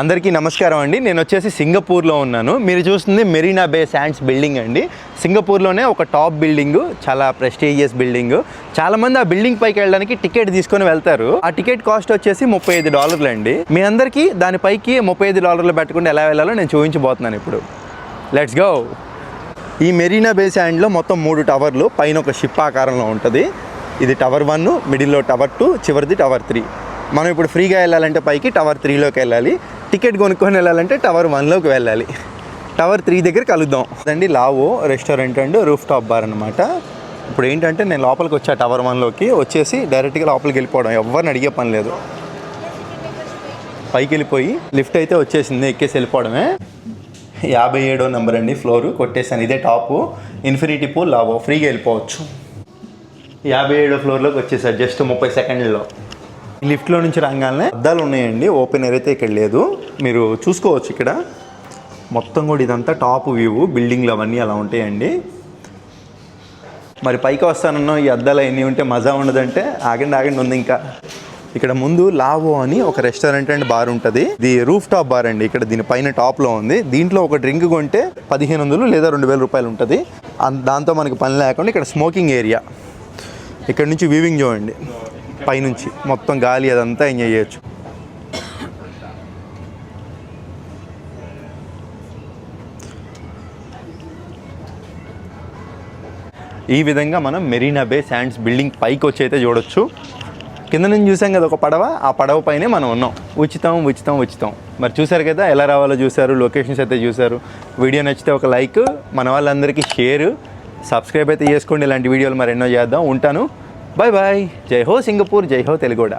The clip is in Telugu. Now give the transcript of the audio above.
అందరికీ నమస్కారం అండి. నేను వచ్చేసి సింగపూర్లో ఉన్నాను. మీరు చూస్తుంది మెరీనా బే శాండ్స్ బిల్డింగ్ అండి. సింగపూర్లోనే ఒక టాప్ బిల్డింగ్ చాలా ప్రెస్టీజియస్ బిల్డింగ్. చాలామంది ఆ బిల్డింగ్ పైకి వెళ్ళడానికి టికెట్ తీసుకొని వెళ్తారు. ఆ టికెట్ కాస్ట్ వచ్చేసి ముప్పై ఐదు డాలర్లు అండి. మీ అందరికీ దానిపైకి ముప్పై ఐదు డాలర్లు పెట్టకుండా ఎలా వెళ్ళాలో నేను చూపించబోతున్నాను ఇప్పుడు. లెట్స్ గో ఈ మెరీనా బే శాండ్లో మొత్తం మూడు టవర్లు పైన ఒక షిప్ ఆకారంలో ఉంటుంది. ఇది టవర్ వన్ మిడిల్లో టవర్ టూ చివరిది టవర్ త్రీ. మనం ఇప్పుడు ఫ్రీగా వెళ్ళాలంటే పైకి టవర్ త్రీలోకి వెళ్ళాలి. టికెట్ కొనుక్కొని వెళ్ళాలంటే టవర్ వన్లోకి వెళ్ళాలి. టవర్ త్రీ దగ్గర కలుద్దాం. అదండి Lavo restaurant and rooftop bar అనమాట ఇప్పుడు ఏంటంటే నేను లోపలికి వచ్చా టవర్ వన్లోకి వచ్చేసి డైరెక్ట్గా లోపలికి వెళ్ళిపోవడం. ఎవరిని అడిగే పని లేదు. పైకి వెళ్ళిపోయి లిఫ్ట్ అయితే వచ్చేసింది ఎక్కేసి వెళ్ళిపోవడమే. యాభై ఏడో నెంబర్ అండి ఫ్లోర్ కొట్టేసాను ఇదే టాపు. ఇన్ఫినిటీ పూల్ లావో ఫ్రీగా వెళ్ళిపోవచ్చు. యాభై ఏడో ఫ్లోర్లోకి వచ్చేసారు జస్ట్ ముప్పై సెకండ్లలో లిఫ్ట్లో నుంచి రాగానే అద్దాలు ఉన్నాయండి. ఓపెన్ ఎయిర్ అయితే ఇక్కడ లేదు మీరు చూసుకోవచ్చు ఇక్కడ. మొత్తం కూడా ఇదంతా టాప్ వ్యూ బిల్డింగ్లు అవన్నీ అలా ఉంటాయండి. మరి పైకి వస్తానన్నా ఈ అద్దాలు అన్నీ ఉంటే మజా ఉండదంటే ఆగండి ఆగండి ఉంది ఇంకా. ఇక్కడ ముందు లావో అని ఒక రెస్టారెంట్ అండ్ బార్ ఉంటుంది. ఇది రూఫ్ టాప్ బార్ అండి. ఇక్కడ దీని పైన టాప్లో ఉంది. దీంట్లో ఒక డ్రింక్ కొంటే పదిహేను వందలు లేదా రెండు వేల రూపాయలు ఉంటుంది. దాంతో మనకి పని లేకుండా ఇక్కడ స్మోకింగ్ ఏరియా ఇక్కడ నుంచి వీవింగ్ చూడండి. పైనుంచి. మొత్తం గాలి అదంతా ఎంజాయ్ చేయొచ్చు. ఈ విధంగా మనం మెరీనా బే శాండ్స్ బిల్డింగ్ పైకి వచ్చి అయితే చూడొచ్చు. కింద నుంచి చూసాం కదా ఒక పడవ. ఆ పడవ పైనే మనం ఉన్నాం. ఉచితం ఉచితం ఉచితం. మరి చూసారు కదా ఎలా రావాలో చూసారు లొకేషన్స్ అయితే చూసారు. వీడియో నచ్చితే ఒక లైక్ మన వాళ్ళందరికీ షేర్ సబ్స్క్రైబ్ అయితే చేసుకోండి ఇలాంటి వీడియోలు మరి ఎన్నో చేద్దాం. ఉంటాను. బాయ్ బాయ్ జై హో సింగపూర్ జై హో తెలుగుడా.